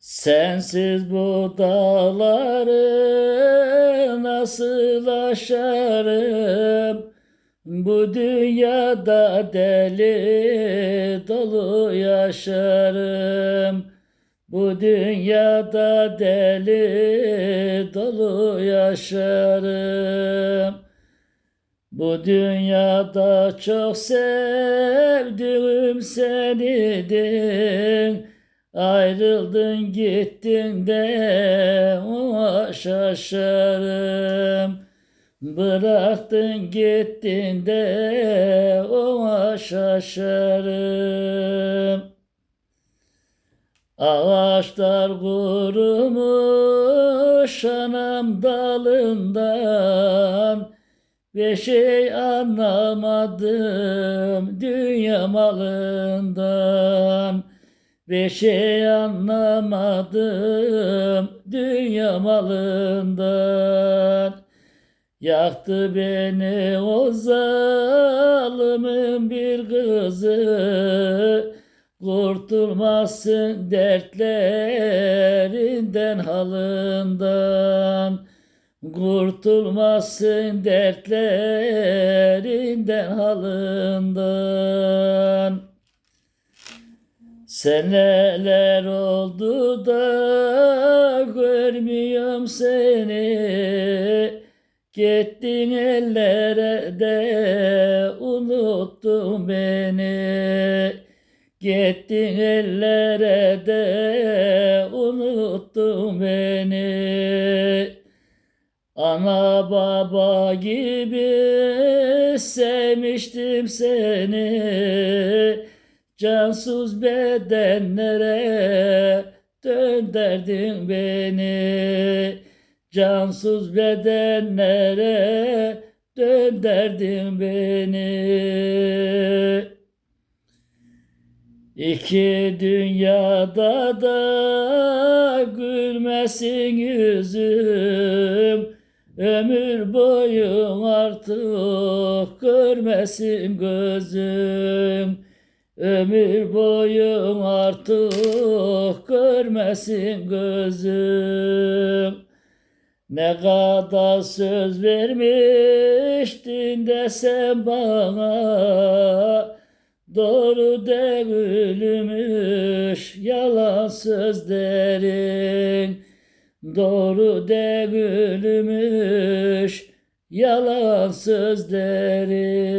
Sensiz bu dağları nasıl aşarım? Bu dünyada deli dolu yaşarım. Bu dünyada deli dolu yaşarım. Bu dünyada çok sevdiğim seniydin. Ayrıldın gittin de ona şaşarım. Bıraktın gittin de ona şaşarım. Ağaçlar kurumuş anam dalından bir şey anlamadım dünya malından bir şey anlamadım dünya malından. Yaktı beni o zalimin bir kızı. Kurtulmazsın dertlerinden halından. Kurtulmazsın dertlerinden halından Seneler oldu da görmüyorum seni. Gittin ellere de unuttun beni. Gittin ellere de unuttun beni. Ana baba gibi sevmiştim seni Cansız bedenlere dönderdin beni. Cansız bedenlere dönderdin beni. İki dünyada da gülmesin yüzüm. Ömür boyu artık görmesin gözüm Ömür boyu artık görmesin gözüm. Ne kadar söz vermiştin de sen bana Doğru değilmiş yalan sözlerin. Doğru değilmiş yalan sözlerin